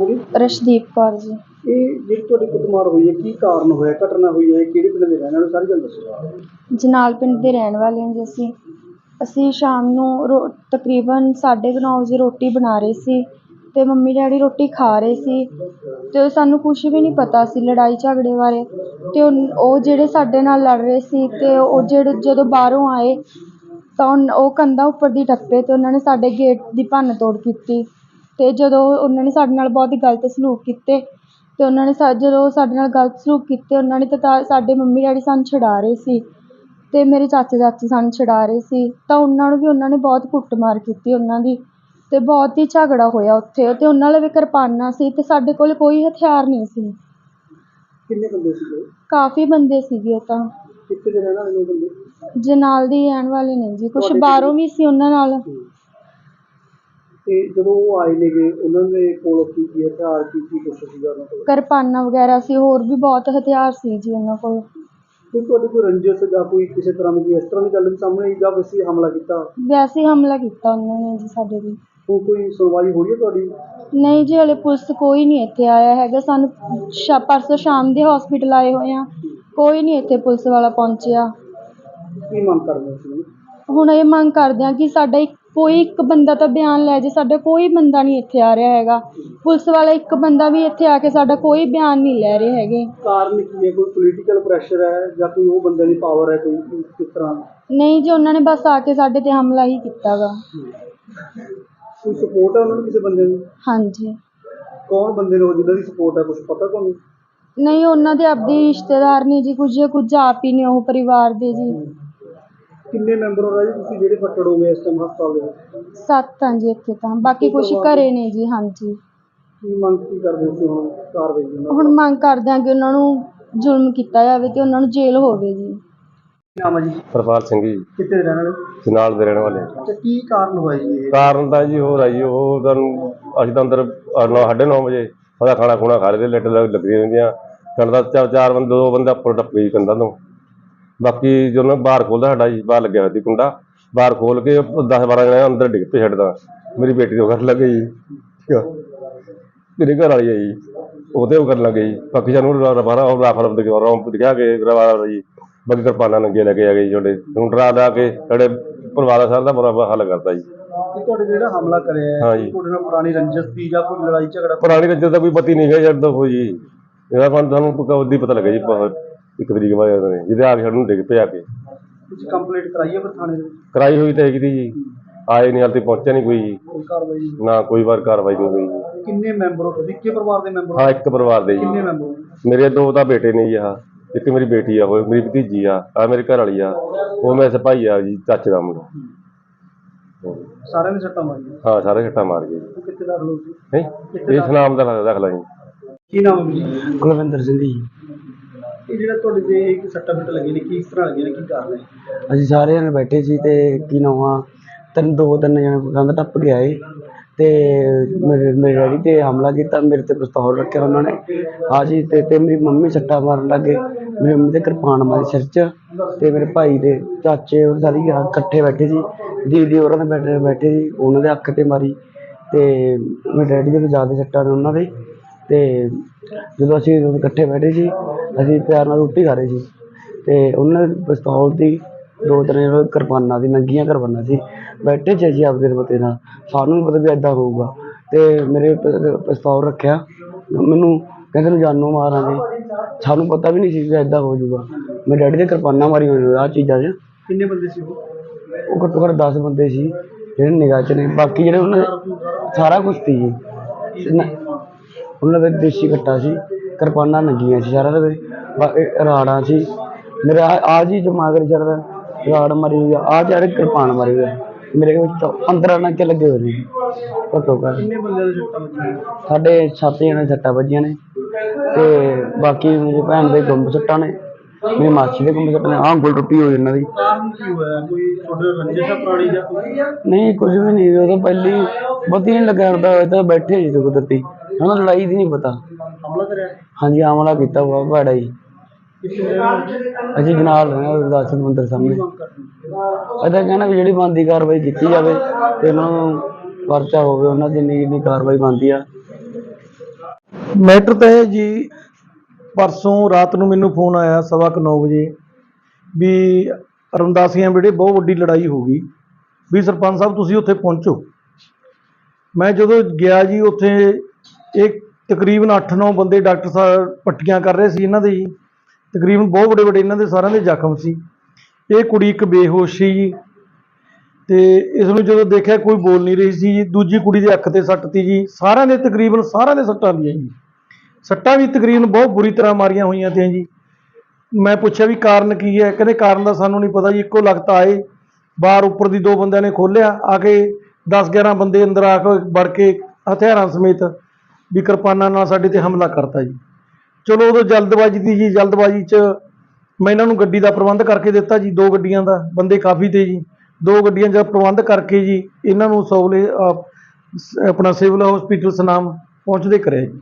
ਰਸ਼ਦੀਪ ਕੌਰ ਜੀ। ਇਹ ਜਿਹੜੀ ਤੁਹਾਡੀ ਕੁੱਟਮਾਰ ਹੋਈ ਹੈ ਕੀ ਕਾਰਨ ਹੋਇਆ ਘਟਨਾ ਹੋਈ ਹੈ ਕਿਹੜੇ ਪਿੰਡ ਦੇ ਰਹਿਣ ਵਾਲੇ ਸਾਰੀ ਗੱਲ ਦੱਸੋ। ਜਨਾਲ ਪਿੰਡ ਦੇ ਰਹਿਣ ਵਾਲੇ ਹਾਂ ਜੀ ਅਸੀਂ। ਅਸੀਂ ਸ਼ਾਮ ਨੂੰ ਰੋ ਤਕਰੀਬਨ ਸਾਢੇ ਕੁ ਨੌ ਵਜੇ ਰੋਟੀ ਬਣਾ ਰਹੇ ਸੀ ਅਤੇ ਮੰਮੀ ਡੈਡੀ ਰੋਟੀ ਖਾ ਰਹੇ ਸੀ ਅਤੇ ਸਾਨੂੰ ਕੁਛ ਵੀ ਨਹੀਂ ਪਤਾ ਸੀ ਲੜਾਈ ਝਗੜੇ ਬਾਰੇ। ਉਨ ਉਹ ਜਿਹੜੇ ਸਾਡੇ ਨਾਲ ਲੜ ਰਹੇ ਸੀ ਅਤੇ ਉਹ ਜਿਹੜੇ ਜਦੋਂ ਬਾਹਰੋਂ ਆਏ ਤਾਂ ਉਨ- ਉਹ ਕੰਧਾਂ ਉੱਪਰ ਦੀ ਟੱਪੇ ਅਤੇ ਉਹਨਾਂ ਨੇ ਸਾਡੇ ਗੇਟ ਦੀ ਭੰਨ ਤੋੜ ਕੀਤੀ। ਅਤੇ ਜਦੋਂ ਉਹਨਾਂ ਨੇ ਸਾਡੇ ਨਾਲ ਬਹੁਤ ਹੀ ਗਲਤ ਸਲੂਕ ਕੀਤੇ ਅਤੇ ਉਹਨਾਂ ਨੇ ਸਾ ਜਦੋਂ ਸਾਡੇ ਨਾਲ ਗਲਤ ਸਲੂਕ ਕੀਤੇ ਉਹਨਾਂ ਨੇ ਤਾਂ ਤਾਂ ਸਾਡੇ ਮੰਮੀ ਡੈਡੀ ਸਾਨੂੰ ਛੁਡਾ ਰਹੇ ਸੀ ਅਤੇ ਮੇਰੇ ਚਾਚੇ ਚਾਚੀ ਸਾਨੂੰ ਛੁਡਾ ਰਹੇ ਸੀ ਤਾਂ ਉਹਨਾਂ ਨੂੰ ਵੀ ਉਹਨਾਂ ਨੇ ਬਹੁਤ ਕੁੱਟਮਾਰ ਕੀਤੀ ਉਹਨਾਂ ਦੀ ਅਤੇ ਬਹੁਤ ਹੀ ਝਗੜਾ ਹੋਇਆ ਉੱਥੇ ਅਤੇ ਉਹਨਾਂ ਲਵੇ ਕਿਰਪਾਨਾਂ ਸੀ ਅਤੇ ਸਾਡੇ ਕੋਲ ਕੋਈ ਹਥਿਆਰ ਨਹੀਂ ਸੀ। ਕਿੰਨੇ ਬੰਦੇ ਸੀਗੇ? ਕਾਫੀ ਬੰਦੇ ਸੀਗੇ ਉਹ ਤਾਂ। ਕਿੱਥੇ ਦੇ ਰਹਿਣ ਵਾਲੇ ਨੇ ਬੰਦੇ? ਜਨਾਲ ਦੇ ਰਹਿਣ ਵਾਲੇ ਨੇ ਜੀ ਕੁਛ ਬਾਹਰੋਂ ਵੀ ਸੀ ਉਹਨਾਂ ਨਾਲ। ਤੇ ਜਦੋਂ ਉਹ ਆਏ ਨੇਗੇ ਉਹਨਾਂ ਦੇ ਕੋਲ ਕੀ ਕੀ ਹਥਿਆਰ ਕੀ ਕੀ ਕੁਛ ਸੀਗਾ ਉਹਨਾਂ ਕੋਲ? ਕਿਰਪਾਨਾਂ ਵਗੈਰਾ ਸੀ ਹੋਰ ਵੀ ਬਹੁਤ ਹਥਿਆਰ ਸੀ ਜੀ ਉਹਨਾਂ ਕੋਲ। ਕੋਈ ਤੁਹਾਡੀ ਕੋਈ ਰੰਜਿਸ਼ ਜਾਂ ਕੋਈ ਕਿਸੇ ਤਰ੍ਹਾਂ ਦੀ ਕੋਈ ਇਸ ਤਰ੍ਹਾਂ ਦੀ ਗੱਲ ਵੀ ਸਾਹਮਣੇ ਆਈ ਜਾਂ ਵੈਸੇ ਹੀ ਹਮਲਾ ਕੀਤਾ? ਵੈਸੇ ਹੀ ਹਮਲਾ ਕੀਤਾ ਉਹਨਾਂ ਨੇ ਜੀ ਸਾਡੇ 'ਤੇ। ਹੁਣ ਕੋਈ ਸੁਣਵਾਈ ਹੋਈ ਹੈ ਤੁਹਾਡੀ? ਨਹੀਂ ਜੀ ਹਲੇ ਪੁਲਿਸ ਕੋਈ ਨਹੀਂ ਇੱਥੇ ਆਇਆ ਹੈਗਾ। ਸਾਨੂੰ ਸ਼ਾ ਪਰਸੋਂ ਸ਼ਾਮ ਦੇ ਹੌਸਪੀਟਲ ਆਏ ਹੋਏ ਹਾਂ ਕੋਈ ਨਹੀਂ ਇੱਥੇ ਪੁਲਿਸ ਵਾਲਾ ਪਹੁੰਚਿਆ। ਕੀ ਮੰਗ ਕਰਦੇ ਹੋ ਤੁਸੀਂ? ਹੁਣ ਇਹ ਮੰਗ ਕਰਦੇ ਹਾਂ ਕਿ ਸਾਡਾ ਇੱਕ ਕੋਈ ਇੱਕ ਬੰਦਾ ਤਾਂ ਬਿਆਨ ਲੈ ਜੇ ਸਾਡਾ ਕੋਈ ਬੰਦਾ ਨਹੀਂ ਇੱਥੇ ਆ ਰਿਹਾ ਹੈਗਾ। ਪੁਲਿਸ ਵਾਲਾ ਇੱਕ ਬੰਦਾ ਵੀ ਇੱਥੇ ਆ ਕੇ ਸਾਡਾ ਕੋਈ ਬਿਆਨ ਨਹੀਂ ਲੈ ਰਹੇ ਹੈਗੇ। ਕਾਰਨ ਕੀ ਹੈ? ਕੋਈ ਪੋਲੀਟੀਕਲ ਪ੍ਰੈਸ਼ਰ ਹੈ ਜਾਂ ਕੋਈ ਉਹ ਬੰਦੇ ਦੀ ਪਾਵਰ ਹੈ ਕੋਈ ਕਿਸ ਤਰ੍ਹਾਂ? ਨਹੀਂ ਜੀ ਉਹਨਾਂ ਨੇ ਬਸ ਆ ਕੇ ਸਾਡੇ 'ਤੇ ਹਮਲਾ ਹੀ ਕੀਤਾ ਗਾ ਕੋਈ ਸਪੋਰਟ ਹੈ ਉਹਨਾਂ ਨੂੰ ਕਿਸੇ ਬੰਦੇ ਦੀ? ਹਾਂਜੀ। ਕੌਣ ਬੰਦੇ ਨੇ ਉਹ ਜਿਹਨਾਂ ਦੀ ਸਪੋਰਟ ਹੈ? ਕੁਝ ਪਤਾ ਤੁਹਾਨੂੰ? ਨਹੀਂ ਉਹਨਾਂ ਦੇ ਆਪਦੇ ਰਿਸ਼ਤੇਦਾਰ ਨੇ ਜੀ ਕੁਝ ਕੁਝ ਆਪ ਹੀ ਨੇ ਉਹ ਪਰਿਵਾਰ ਦੇ ਜੀ। ਕਿੰਨੇ ਮੈਂਬਰ ਹੋ ਜੀ? ਤੁਸੀਂ ਜਿਹੜੇ ਫੱਟੜ ਹੋ ਗਏ ਇਸ ਟਾਈਮ ਹਸਪਤਾਲ ਦੇ ਵਿੱਚ? ਸੱਤ ਹਾਂ ਜੀ ਇੱਥੇ ਤਾਂ। ਬਾਕੀ ਕੁਝ ਘਰੇ ਨੇ ਜੀ ਹਾਂਜੀ। ਕੀ ਮੰਗ ਕੀ ਕਰਦੇ ਹੋ ਤੁਸੀਂ ਹੁਣ? ਕਾਰਵਾਈ ਦੀ ਉਹਨਾਂ ਹੁਣ ਮੰਗ ਕਰਦੇ ਹਾਂ ਕਿ ਉਹਨਾਂ ਨੂੰ ਜ਼ੁਲਮ ਕੀਤਾ ਜਾਵੇ ਤੇ ਉਹਨਾਂ ਨੂੰ ਜੇਲ੍ਹ ਹੋਵੇ ਜੀ। ਨਾਮ ਹੈ ਜੀ? ਪ੍ਰਪਾਲ ਸਿੰਘ ਜੀ। ਕਿੱਥੇ ਦੇ ਰਹਿਣ ਵਾਲੇ ਤੇ ਨਾਲ ਦੇ ਰਹਿਣ ਵਾਲੇ ਅੱਛਾ ਕੀ ਕਾਰਨ ਹੋਇਆ ਜੀ ਇਹ? ਕਾਰਨ ਤਾਂ ਜੀ ਹੋਰ ਆ ਜੀ ਉਹ ਤੁਹਾਨੂੰ ਅਸੀਂ ਤਾਂ ਅੰਦਰ ਅਹ ਨੌ- ਸਾਢੇ ਨੌ ਵਜੇ ਉਹਦਾ ਖਾਣਾ ਖੂਣਾ ਖਾ ਰਹੇ ਤੇ ਲਿਟ ਲੱਗ ਰਹਿੰਦੀਆਂ। ਕੰਦਾ ਚਾਰ ਚਾਰ ਬੰਦੇ ਦੋ ਬੰਦੇ ਉੱਪਰ ਟੱਪ ਕੰਧਾਂ ਤੋਂ। ਬਾਕੀ ਜਦੋਂ ਮੈਂ ਬਾਹਰ ਖੋਲਦਾ ਸਾਡਾ ਜੀ ਬਾਹਰ ਲੱਗਿਆ ਹੋਇਆ ਸੀ ਕੁੰਡਾ ਬਾਹਰ ਖੋਲ ਕੇ 10 12 ਜਣੇ ਅੰਦਰ ਡਿੱਗ ਪਏ ਛੱਡਦਾ ਮੇਰੀ ਬੇਟੀ ਦੇ ਕਰਨ ਲੱਗੇ ਜੀ ਮੇਰੇ ਘਰ ਵਾਲੀ ਆ ਜੀ ਉਹਦੇ ਉਹ ਕਰਨ ਲੱਗੇ ਜੀ। ਬਾਕੀ ਸਾਨੂੰ ਰਬਾਰਾ ਉਹ ਰਾਫਲ ਦੇ ਰੌਂਪ ਦਿਖਾ ਕੇ ਰਬਾਰਾ ਜੀ ਬਾਕੀ ਕਿਰਪਾਨਾਂ ਨੰਗੇ ਲੈ ਕੇ ਆ ਗਏ ਜੀ ਤੁਹਾਡੇ। ਡਰਾ ਲਾ ਕੇ ਸਾਡੇ ਪਰਿਵਾਰ ਸਾਹਿਬ ਦਾ ਬੁਰਾ ਹੱਲ ਕਰਤਾ ਜੀ। ਕਿ ਤੁਹਾਡੇ ਜਿਹੜਾ ਹਮਲਾ ਕਰਿਆ ਹੈ ਹਾਂ ਜੀ। ਤੁਹਾਡੇ ਨਾਲ ਪੁਰਾਣੀ ਰੰਜਿਸ਼ ਸੀ ਜਾਂ ਕੋਈ ਲੜਾਈ ਝਗੜਾ? ਪੁਰਾਣੀ ਰੱਜਰ ਦਾ ਕੋਈ ਪਤੀ ਨਹੀਂ ਹੈ ਜਦ ਹੋ ਜੀ ਇਹਦਾ ਮਨ ਤੁਹਾਨੂੰ ਉਹਦੀ ਪਤਾ ਲੱਗਾ ਜੀ ਬਹੁਤ। ਇੱਕ ਤਰੀਕ ਬਾਅਦ ਨੇ ਜਿਹਦੇ ਆ ਕੇ ਸਾਨੂੰ ਡਿੱਗ ਪਿਆ ਕੇ ਤੁਸੀਂ ਕੰਪਲੀਟ ਕਰਾਈ ਹੈ ਫਿਰ ਥਾਣੇ ਦੇ ਵਿੱਚ? ਕਰਾਈ ਹੋਈ ਤਾਂ ਹੈਗੀ ਤੀ ਜੀ। ਆਏ ਨਹੀਂ ਹਾਲੇ ਤੱਕ ਪਹੁੰਚਿਆ ਨਹੀਂ ਕੋਈ ਜੀ। ਕੋਈ ਕਾਰਵਾਈ ਨਹੀਂ ਨਾ ਕੋਈ ਵਾਰ ਕਾਰਵਾਈ ਨਹੀਂ ਹੋਈ ਜੀ। ਕਿੰਨੇ ਮੈਂਬਰ ਹੋ ਤੁਸੀਂ? ਇੱਕੇ ਪਰਿਵਾਰ ਦੇ ਮੈਂਬਰ ਹੋ? ਹਾਂ ਇੱਕ ਪਰਿਵਾਰ ਦੇ ਕਿੰਨੇ ਜੀ ਮੈਂਬਰ ਹੋ? ਮੇਰੇ ਦੋ ਤਾਂ ਬੇਟੇ ਨੇ ਜੀ ਆਹ। ਇੱਕ ਮੇਰੀ ਬੇਟੀ ਆ ਉਹ ਮੇਰੀ ਭਤੀਜੀ ਆ ਆ ਮੇਰੇ ਘਰ ਵਾਲੀ ਆ। ਉਹ ਮੇਰੇ ਭਾਈ ਆ ਜੀ ਚਾਚੇ ਦਾ ਮੁੰਡਾ। ਸਾਰਿਆਂ ਨੇ ਸੱਟਾਂ ਮਾਰੀਆਂ? ਹਾਂ ਸਾਰੇ ਛੱਟਾ ਮਾਰ ਗਏ ਜੀ। ਉਹ ਕਿੱਥੇ ਦਾਖਲ ਹੋ ਸੀ ਨਹੀਂ ਇਸ ਨਾਮ ਦਾ ਦਾਖਲਾ ਜੀ। ਕੀ ਨਾਮ ਹੈ ਜੀ? ਕੁਲਵਿੰਦਰ ਸਿੰਘ ਜੀ। ਇਹ ਜਿਹੜਾ ਤੁਹਾਡੇ ਤੇ ਇੱਕ ਸੱਟਾਂ ਫਿੱਟ ਲੱਗੀ ਨੇ ਕਿਸ ਤਰ੍ਹਾਂ ਲੱਗੀਆਂ ਨੇ, ਕੀ ਕਾਰਨ ਹੈ? ਅਸੀਂ ਸਾਰੇ ਜਣੇ ਬੈਠੇ ਸੀ ਤੇ ਕੀ ਨਾਮ ਆ, ਤਿੰਨ, ਦੋ, ਤਿੰਨ ਜਣੇ ਕੰਧ ਟੱਪ ਕੇ ਆਏ ਤੇ ਮੇਰੇ ਮੇਰੇ ਡੈਡੀ ਤੇ ਹਮਲਾ ਕੀਤਾ, ਮੇਰੇ ਤੇ ਪਿਸਤੌਲ ਰੱਖਿਆ ਉਹਨਾਂ ਨੇ। ਆ ਜੀ, ਤੇ ਤੇ ਮੇਰੀ ਮੰਮੀ ਸੱਟਾ ਮਾਰਨ ਲੱਗੇ ਮੇਰੀ ਮੰਮੀ ਤੇ ਕਿਰਪਾਨ ਮਾਰੀ ਸਿਰ 'ਚ ਤੇ ਮੇਰੇ ਭਾਈ ਦੇ ਚਾਚੇ ਉਹ ਸਾਰੀ ਆ ਇਕੱਠੇ ਬੈਠੇ ਸੀ। ਦੀਦੀ ਉਹਨਾਂ ਦੇ ਬੈਠੇ ਬੈਠੇ ਸੀ, ਉਹਨਾਂ ਦੇ ਅੱਖ ਤੇ ਮਾਰੀ ਤੇ ਮੇਰੇ ਡੈਡੀ ਦੇ ਵੀ ਜ਼ਿਆਦਾ ਸੱਟਾਂ ਨੇ ਉਹਨਾਂ ਦੇ। ਤੇ ਜਦੋਂ ਅਸੀਂ ਇਕੱਠੇ ਬੈਠੇ ਸੀ ਅਸੀਂ ਪਿਆਰ ਨਾਲ ਰੋਟੀ ਖਾ ਰਹੇ ਸੀ ਤੇ ਉਹਨਾਂ ਦੇ ਪਿਸਤੌਲ ਦੀ ਦੋ ਤਿੰਨ ਕਿਰਪਾਨਾਂ ਦੀ ਨੰਗੀਆਂ ਕਿਰਪਾਨਾਂ ਸੀ ਬੈਠੇ ਸੀ ਅਸੀਂ ਆਪਦੇ ਰਮਤੇ ਨਾਲ ਸਾਨੂੰ ਵੀ ਪਤਾ ਵੀ ਏਦਾਂ ਹੋਊਗਾ। ਤੇ ਮੇਰੇ ਪਿਸਤੌਲ ਰੱਖਿਆ ਮੈਨੂੰ ਕਹਿੰਦੇ ਨੂੰ ਜਾਨੋਂ ਮਾਰਾਂਗੇ। ਸਾਨੂੰ ਪਤਾ ਵੀ ਨਹੀਂ ਸੀ ਵੀ ਏਦਾਂ ਹੋ ਜਾਊਗਾ। ਮੇਰੇ ਡੈਡੀ ਦੇ ਕਿਰਪਾਨਾਂ ਮਾਰੀਆਂ ਹੋਈਆਂ ਆਹ ਚੀਜ਼ਾਂ 'ਚ ਕਿੰਨੇ ਬੰਦੇ ਸੀ ਉਹ? ਉਹ ਘੱਟੋ ਘੱਟ 10 ਬੰਦੇ ਸੀ ਜਿਹੜੇ ਨਿਗਾਹ 'ਚ ਨੇ। ਬਾਕੀ ਜਿਹੜੇ ਉਹਨਾਂ ਸਾਰਾ ਕੁਝ ਸੀ ਜੀ। ਨ- ਉਹਨਾਂ ਦੇ ਦੇਸੀ ਕੱਟਾ ਸੀ ਕਿਰਪਾਨਾਂ ਨੰਗੀਆਂ ਸੀ ਸਾਰਾ ਦੇ ਰਾੜਾਂ ਸੀ। ਮੇਰਾ ਆ ਜੀ ਜਮਾਗਰ ਚੜਦਾ ਰਾੜ ਮਾਰੀ ਹੋਈ ਆ ਆਹ ਜਿਹੜੇ ਕਿਰਪਾਨ ਮਾਰੀ ਹੋਈ ਆ। ਮੇਰੇ ਵਿੱਚ 15 ਨੰਕੇ ਲੱਗੇ ਹੋਏ ਨੇ। ਘੱਟੋ ਘੱਟ। ਕਿੰਨੇ ਬੰਦੇ ਦੇ ਸੱਟਾਂ ਵੱਜੀਆਂ? ਸਾਡੇ ਸੱਤ ਜਣੇ ਸੱਟਾਂ ਵੱਜੀਆਂ ਨੇ। ਤੇ ਬਾਕੀ ਮੇਰੀ ਭੈਣ ਦੇ ਗੁੰਮ ਸੱਟਾਂ ਨੇ ਮੇਰੀ ਮਾਸੀ ਦੇ ਗੁੰਮ ਸੱਟਾਂ ਨੇ ਆਹ ਉਂਗਲ ਟੁੱਟੀ ਹੋਈ ਇਹਨਾਂ ਦੀ। ਕਾਰਨ ਕੀ ਹੋਇਆ? ਕੋਈ ਤੁਹਾਡੇ ਰੰਜਿਸ਼ ਆ ਪੁਰਾਣੀ ਜਾਂ ਕੋਈ ਨਹੀਂ ਕੁਝ ਵੀ ਨਹੀਂ ਉਦੋਂ ਪਹਿਲੀ ਬੱਤੀ ਨਹੀਂ ਲੱਗਾ ਹੁੰਦਾ ਇਹ ਤਾਂ ਬੈਠੇ ਸੀ ਕੁਦਰਤੀ। ਉਹਨਾਂ ਨੂੰ ਲੜਾਈ ਦੀ ਨਹੀਂ ਪਤਾ। ਹਮਲਾ ਕਰਿਆ? ਹਾਂਜੀ ਆਮਲਾ ਕੀਤਾ ਹੋਇਆ ਭੈੜਾ ਜੀ? ਅਸੀਂ ਜਨਾਲ ਰਹਿਣਾ ਗੁਰਦਾਸ ਮੰਦਰ ਸਾਹਮਣੇ। ਹੋ? ਤਾਂ ਕਹਿਣਾ ਵੀ ਜਿਹੜੀ ਬਣਦੀ ਕਾਰਵਾਈ ਕੀਤੀ ਜਾਵੇ ਤੇ ਉਹਨਾਂ ਨੂੰ ਪਰਚਾ ਹੋਵੇ ਉਹਨਾਂ ਦੀ ਜਿੰਨੀ ਕਾਰਵਾਈ ਬਣਦੀ ਆ। ਮੈਟਰ ਤਾਂ ਇਹ ਜੀ ਪਰਸੋਂ ਰਾਤ ਨੂੰ ਮੈਨੂੰ ਫੋਨ ਆਇਆ ਸਵਾ ਕੁ ਨੌ ਵਜੇ ਵੀ ਰਮਦਾਸੀਆਂ ਵੇੜੇ ਬਹੁਤ ਵੱਡੀ ਲੜਾਈ ਹੋ ਗਈ। ਵੀ ਸਰਪੰਚ ਸਾਹਿਬ ਤੁਸੀਂ ਉੱਥੇ ਪਹੁੰਚੋ। ਮੈਂ ਜਦੋਂ ਗਿਆ ਜੀ ਉੱਥੇ ਇਹ ਤਕਰੀਬਨ 8-9 ਬੰਦੇ ਡਾਕਟਰ ਸਾਹਿਬ ਪੱਟੀਆਂ ਕਰ ਰਹੇ ਸੀ ਇਹਨਾਂ ਦੇ ਜੀ। ਤਕਰੀਬਨ ਬਹੁਤ ਵੱਡੇ ਵੱਡੇ ਇਹਨਾਂ ਦੇ ਸਾਰਿਆਂ ਦੇ ਜ਼ਖਮ ਸੀ। ਇਹ ਕੁੜੀ ਇੱਕ ਬੇਹੋਸ਼ ਸੀ ਜੀ। ਤੇ ਇਸ ਨੂੰ ਜਦੋਂ ਦੇਖਿਆ ਕੋਈ ਬੋਲ ਨਹੀਂ ਰਹੀ ਸੀ ਜੀ। ਦੂਜੀ ਕੁੜੀ ਦੇ ਅੱਖ ਤੇ ਸੱਟ ਤੀ ਜੀ। ਸਾਰਿਆਂ ਦੇ ਤਕਰੀਬਨ ਸਾਰਿਆਂ ਦੇ ਸੱਟਾਂ ਦੀਆਂ ਜੀ। ਸੱਟਾਂ ਵੀ ਤਕਰੀਬਨ ਬਹੁਤ ਬੁਰੀ ਤਰ੍ਹਾਂ ਮਾਰੀਆਂ ਹੋਈਆਂ ਤੇ ਜੀ। ਮੈਂ ਪੁੱਛਿਆ ਵੀ ਕਾਰਨ ਕੀ ਹੈ? ਕਹਿੰਦੇ ਕਾਰਨ ਦਾ ਸਾਨੂੰ ਨਹੀਂ ਪਤਾ ਜੀ। ਇੱਕੋ ਲਗਤ ਆਏ। ਬਾਹਰ ਉੱਪਰ ਦੀ ਦੋ ਬੰਦਿਆਂ ਨੇ ਖੋਲ੍ਹਿਆ। ਆ ਕੇ 10 11 ਬੰਦੇ ਅੰਦਰ ਆ ਕੇ ਵੜ ਕੇ ਹਥਿਆਰਾਂ ਸਮੇਤ ਵੀ ਕਿਰਪਾਨਾਂ ਨਾਲ ਸਾਡੇ ਤੇ ਹਮਲਾ ਕਰਤਾ ਜੀ। ਚਲੋ ਉਦੋਂ ਜਲਦਬਾਜ਼ੀ ਦੀ ਜੀ ਜਲਦਬਾਜ਼ੀ 'ਚ ਮੈਂ ਇਹਨਾਂ ਨੂੰ ਗੱਡੀ ਦਾ ਪ੍ਰਬੰਧ ਕਰਕੇ ਦਿੱਤਾ ਜੀ ਦੋ ਗੱਡੀਆਂ ਦਾ ਬੰਦੇ ਕਾਫੀ ਤੇ ਜੀ। ਦੋ ਗੱਡੀਆਂ ਦਾ ਪ੍ਰਬੰਧ ਕਰਕੇ ਜੀ ਇਹਨਾਂ ਨੂੰ ਸੋਵਲੇ ਅਹ, ਸ- ਆਪਣਾ ਸਿਵਲ ਹਸਪੀਟਲ ਸਨਾਮ ਪਹੁੰਚਦੇ ਕਰਿਆ ਜੀ।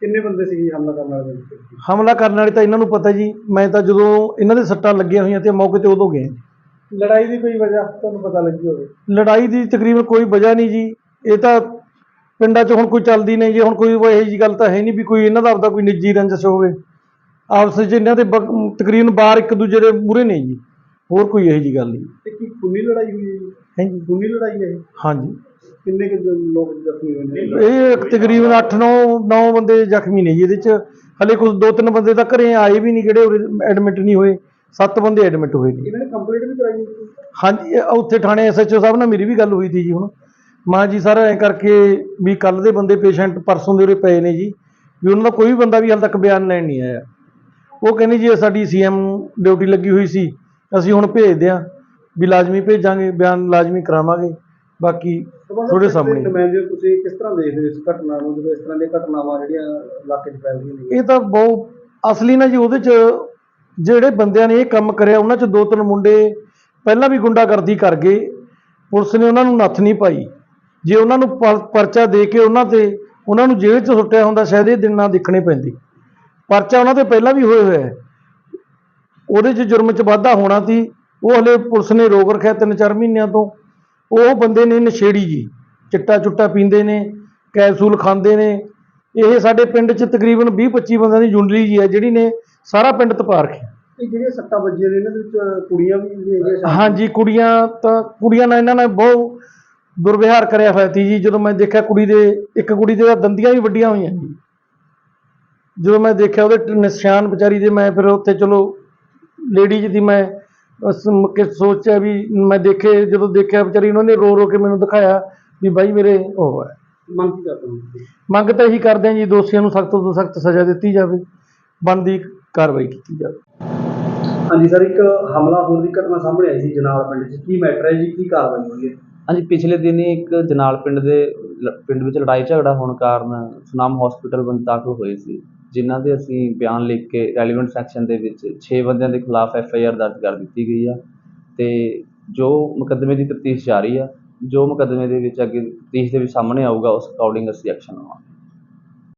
ਕਿੰਨੇ ਬੰਦੇ ਸੀ ਹਮਲਾ ਕਰਨ ਵਾਲੇ? ਹਮਲਾ ਕਰਨ ਵਾਲੇ ਤਾਂ ਇਹਨਾਂ ਨੂੰ ਪਤਾ ਜੀ ਮੈਂ ਤਾਂ ਜਦੋਂ ਇਹਨਾਂ ਦੇ ਸੱਟਾਂ ਲੱਗੀਆਂ ਹੋਈਆਂ ਤੇ ਮੌਕੇ ਤੇ ਉਦੋਂ ਗਏ। ਲੜਾਈ ਦੀ ਕੋਈ ਵਜ੍ਹਾ ਤੁਹਾਨੂੰ ਪਤਾ ਲੱਗੀ ਹੋਵੇ? ਲੜਾਈ ਦੀ ਤਕਰੀਬਨ ਕੋਈ ਵਜ੍ਹਾ ਨਹੀਂ ਜੀ ਇਹ ਤਾਂ ਪਿੰਡਾਂ 'ਚ ਹੁਣ ਕੋਈ ਚੱਲਦੀ ਨਹੀਂ ਜੀ ਹੁਣ ਕੋਈ ਇਹੋ ਜਿਹੀ ਗੱਲ ਤਾਂ ਹੈ ਨਹੀਂ ਵੀ ਕੋਈ ਇਹਨਾਂ ਦਾ ਆਪਦਾ ਕੋਈ ਨਿੱਜੀ ਰੰਜਿਸ਼ ਹੋਵੇ। ਆਪਸ 'ਚ ਇਹਨਾਂ ਦੇ ਤਕਰੀਬਨ ਬਾਹਰ ਇੱਕ ਦੂਜੇ ਦੇ ਮੂਹਰੇ ਨਹੀਂ ਜੀ ਹੋਰ ਕੋਈ ਇਹੋ ਜਿਹੀ ਗੱਲ ਨਹੀਂ। ਤੇ ਕੀ ਖੂਨੀ ਲੜਾਈ ਹੋਈ ਹੈ ਜੀ? ਹੈ ਜੀ। ਖੂਨੀ ਲੜਾਈ ਹੈ? ਹਾਂਜੀ। ਕਿੰਨੇ ਕਿ ਲੋਕ ਜ਼ਖਮੀ ਹੋਏ ਨੇ? ਇਹ ਤਕਰੀਬਨ 8-9 9 ਬੰਦੇ ਜ਼ਖਮੀ ਨੇ ਜੀ ਇਹਦੇ 'ਚ। ਹਲੇ ਕੁਝ ਦੋ ਤਿੰਨ ਬੰਦੇ ਤਾਂ ਘਰੇ ਆਏ ਵੀ ਨਹੀਂ ਜਿਹੜੇ ਐਡਮਿਟ ਨਹੀਂ ਹੋਏ। ਸੱਤ ਬੰਦੇ ਐਡਮਿਟ ਹੋਏ ਨੇ। ਇਹਨਾਂ ਨੇ ਕੰਪਲੀਟ ਵੀ ਕਰਾਈ? ਹਾਂਜੀ ਉੱਥੇ ਥਾਣੇ ਐਸਐਚਓ ਸਾਹਿਬ ਨਾਲ ਮੇਰੀ ਵੀ ਗੱਲ ਹੋਈ ਸੀ ਜੀ ਹੁਣ। ਮਾਂ ਜੀ ਸਰ ਐਂ ਕਰਕੇ ਵੀ ਕੱਲ ਦੇ ਬੰਦੇ ਪੇਸ਼ੈਂਟ ਪਰਸੋਂ ਦੇ ਉਰੇ ਪਏ ਨੇ ਜੀ ਵੀ ਉਹਨਾਂ ਦਾ ਕੋਈ ਵੀ ਬੰਦਾ ਵੀ ਹਾਲ ਤੱਕ ਬਿਆਨ ਲੈਣ ਨਹੀਂ ਆਇਆ। ਉਹ ਕਹਿੰਦੇ ਜੀ ਸਾਡੀ ਸੀਐਮ ਡਿਊਟੀ ਲੱਗੀ ਹੋਈ ਸੀ ਅਸੀਂ ਹੁਣ ਭੇਜਦੇ ਹਾਂ ਵੀ ਲਾਜ਼ਮੀ ਭੇਜਾਂਗੇ ਬਿਆਨ ਲਾਜ਼ਮੀ ਕਰਾਵਾਂਗੇ ਬਾਕੀ ਤੁਹਾਡੇ ਸਾਹਮਣੇ। ਨੁਮਾਇੰਦੇ ਤੁਸੀਂ ਕਿਸ ਤਰ੍ਹਾਂ ਦੇਖਦੇ ਹੋ ਇਸ ਘਟਨਾ ਨੂੰ ਜਦੋਂ ਇਸ ਤਰ੍ਹਾਂ ਦੀਆਂ ਘਟਨਾਵਾਂ ਜਿਹੜੀਆਂ ਇਲਾਕੇ 'ਚ ਫੈਲਦੀਆਂ ਨੇ? ਇਹ ਤਾਂ ਬਹੁਤ ਅਸਲੀ ਨਾ ਜੀ ਉਹਦੇ 'ਚ ਜਿਹੜੇ ਬੰਦਿਆਂ ਨੇ ਇਹ ਕੰਮ ਕਰਿਆ ਉਹਨਾਂ 'ਚ ਦੋ ਤਿੰਨ ਮੁੰਡੇ ਪਹਿਲਾਂ ਵੀ ਗੁੰਡਾਗਰਦੀ ਕਰ ਗਏ ਪੁਲਿਸ ਨੇ ਉਹਨਾਂ ਨੂੰ ਨੱਥ ਨਹੀਂ ਪਾਈ। ਜੇ ਉਹਨਾਂ ਨੂੰ ਪਰ- ਪਰਚਾ ਦੇ ਕੇ ਉਹਨਾਂ ਤੇ ਉਹਨਾਂ ਨੂੰ ਜੇਲ੍ਹ 'ਚ ਸੁੱਟਿਆ ਹੁੰਦਾ ਸ਼ਾਇਦ ਇਹ ਦਿਨ ਨਾ ਦੇਖਣੇ ਪੈਂਦੇ। ਪਰਚਾ ਉਹਨਾਂ ਤੇ ਪਹਿਲਾਂ ਵੀ ਹੋਇਆ ਹੋਇਆ ਹੈ। ਉਹਦੇ 'ਚ ਜੁਰਮ 'ਚ ਵਾਧਾ ਹੋਣਾ ਸੀ। ਉਹ ਹਲੇ ਪੁਲਿਸ ਨੇ ਰੋਕ ਰੱਖਿਆ ਤਿੰਨ ਚਾਰ ਮਹੀਨਿਆਂ ਤੋਂ। ਉਹ ਬੰਦੇ ਨੇ ਨਸ਼ੇੜੀ ਜੀ। ਚਿੱਟਾ ਚੁੱਟਾ ਪੀਂਦੇ ਨੇ ਕੈਪਸੂਲ ਖਾਂਦੇ ਨੇ। ਇਹ ਸਾਡੇ ਪਿੰਡ 'ਚ ਤਕਰੀਬਨ 20 25 ਬੰਦਿਆਂ ਦੀ ਜੁੰਡਲੀ ਜੀ ਹੈ ਜਿਹੜੀ ਨੇ ਸਾਰਾ ਪਿੰਡ ਤਪਾ ਰੱਖਿਆ। ਇਹ ਜਿਹੜੀਆਂ ਸੱਟਾਂ ਵੱਜੀਆਂ ਨੇ ਇਹਨਾਂ ਦੇ ਵਿੱਚ ਕੁੜੀਆਂ ਵੀ। ਹਾਂਜੀ ਕੁੜੀਆਂ ਤਾਂ ਕੁੜੀਆਂ ਨਾਲ ਇਹਨਾਂ ਨੇ ਬਹੁਤ ਦੁਰਵਿਹਾਰ ਕਰਿਆ ਹੋਇਆ ਸੀ ਜੀ। ਜਦੋਂ ਮੈਂ ਦੇਖਿਆ ਕੁੜੀ ਦੇ ਇੱਕ ਕੁੜੀ ਦੇ ਦੰਦੀਆਂ ਵੀ ਵੱਡੀਆਂ ਹੋਈਆਂ ਜੀ। ਜਦੋਂ ਮੈਂ ਦੇਖਿਆ ਉਹਦੇ ਨਿਸ਼ਾਨ ਵਿਚਾਰੀ ਦੇ ਮੈਂ ਫਿਰ ਉੱਥੇ ਚਲੋ ਲੇਡੀਜ਼ ਦੀ ਮੈਂ ਕਿ ਸੋਚਿਆ ਵੀ ਮੈਂ ਦੇਖੇ ਜਦੋਂ ਦੇਖਿਆ ਵਿਚਾਰੀ ਉਹਨਾਂ ਨੇ ਰੋ ਰੋ ਕੇ ਮੈਨੂੰ ਦਿਖਾਇਆ ਵੀ ਬਾਈ ਮੇਰੇ ਉਹ ਹੈ। ਮੰਗ ਕੀ ਕਰਦੇ ਹੋ? ਮੰਗ ਤਾਂ ਇਹੀ ਕਰਦੇ ਜੀ ਦੋਸ਼ੀਆਂ ਨੂੰ ਸਖਤ ਤੋਂ ਸਖਤ ਸਜ਼ਾ ਦਿੱਤੀ ਜਾਵੇ ਬਣਦੀ ਕਾਰਵਾਈ ਕੀਤੀ ਜਾਵੇ। ਹਾਂਜੀ ਸਰ ਇੱਕ ਹਮਲਾ ਹੋਣ ਦੀ ਘਟਨਾ ਸਾਹਮਣੇ ਆਈ ਸੀ ਜਨਾਲ ਪਿੰਡ 'ਚ। ਕੀ ਮੈਟਰ ਹੈ ਜੀ? ਕੀ ਕਾਰਵਾਈ ਹੋਈ ਹੈ? ਹਾਂਜੀ, ਪਿਛਲੇ ਦਿਨ ਹੀ ਇੱਕ ਜਨਾਲ ਪਿੰਡ ਦੇ ਲ- ਪਿੰਡ ਵਿੱਚ ਲੜਾਈ ਝਗੜਾ ਹੋਣ ਕਾਰਨ ਸੁਨਾਮ ਹਸਪੀਟਲ ਬੰਦ ਦਾਖਲ ਹੋਏ ਸੀ, ਜਿਨ੍ਹਾਂ ਦੇ ਅਸੀਂ ਬਿਆਨ ਲਿਖ ਕੇ ਰੈਲੀਵੈਂਟ ਸੈਕਸ਼ਨ ਦੇ ਵਿੱਚ 6 ਬੰਦਿਆਂ ਦੇ ਖਿਲਾਫ ਐਫ ਆਈ ਆਰ ਦਰਜ ਕਰ ਦਿੱਤੀ ਗਈ ਆ। ਤੇ ਜੋ ਮੁਕੱਦਮੇ ਦੀ ਤਫਤੀਸ਼ ਜਾਰੀ ਆ, ਜੋ ਮੁਕੱਦਮੇ ਦੇ ਵਿੱਚ ਅੱਗੇ ਤਫਤੀਸ਼ ਦੇ ਵਿੱਚ ਸਾਹਮਣੇ ਆਊਗਾ, ਉਸ ਅਕੋਰਡਿੰਗ ਅਸੀਂ ਐਕਸ਼ਨ ਲਵਾਂਗੇ।